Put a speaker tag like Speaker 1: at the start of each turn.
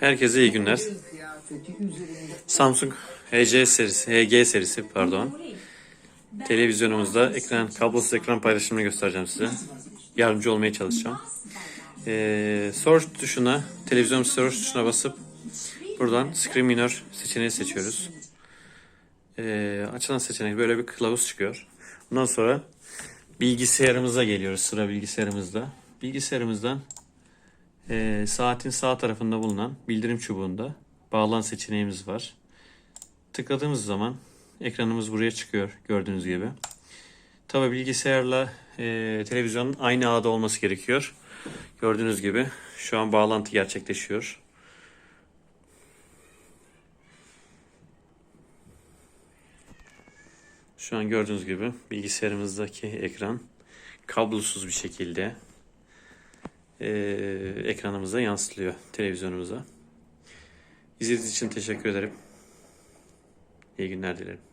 Speaker 1: Herkese iyi günler. Samsung HC serisi, HG serisi pardon. Televizyonumuzda ekran, kablosuz ekran paylaşımını göstereceğim size. Yardımcı olmaya çalışacağım. Ee, search tuşuna, televizyon search tuşuna basıp buradan Screen Minor seçeneği seçiyoruz. Ee, açılan seçenek böyle bir kılavuz çıkıyor. Bundan sonra bilgisayarımıza geliyoruz sıra bilgisayarımızda. Bilgisayarımızdan ee, saatin sağ tarafında bulunan bildirim çubuğunda bağlan seçeneğimiz var. Tıkladığımız zaman ekranımız buraya çıkıyor gördüğünüz gibi. Tabi bilgisayarla e, televizyonun aynı ağda olması gerekiyor. Gördüğünüz gibi şu an bağlantı gerçekleşiyor. Şu an gördüğünüz gibi bilgisayarımızdaki ekran kablosuz bir şekilde e, ekranımıza yansıtılıyor televizyonumuza. İzlediğiniz için teşekkür ederim. İyi günler dilerim.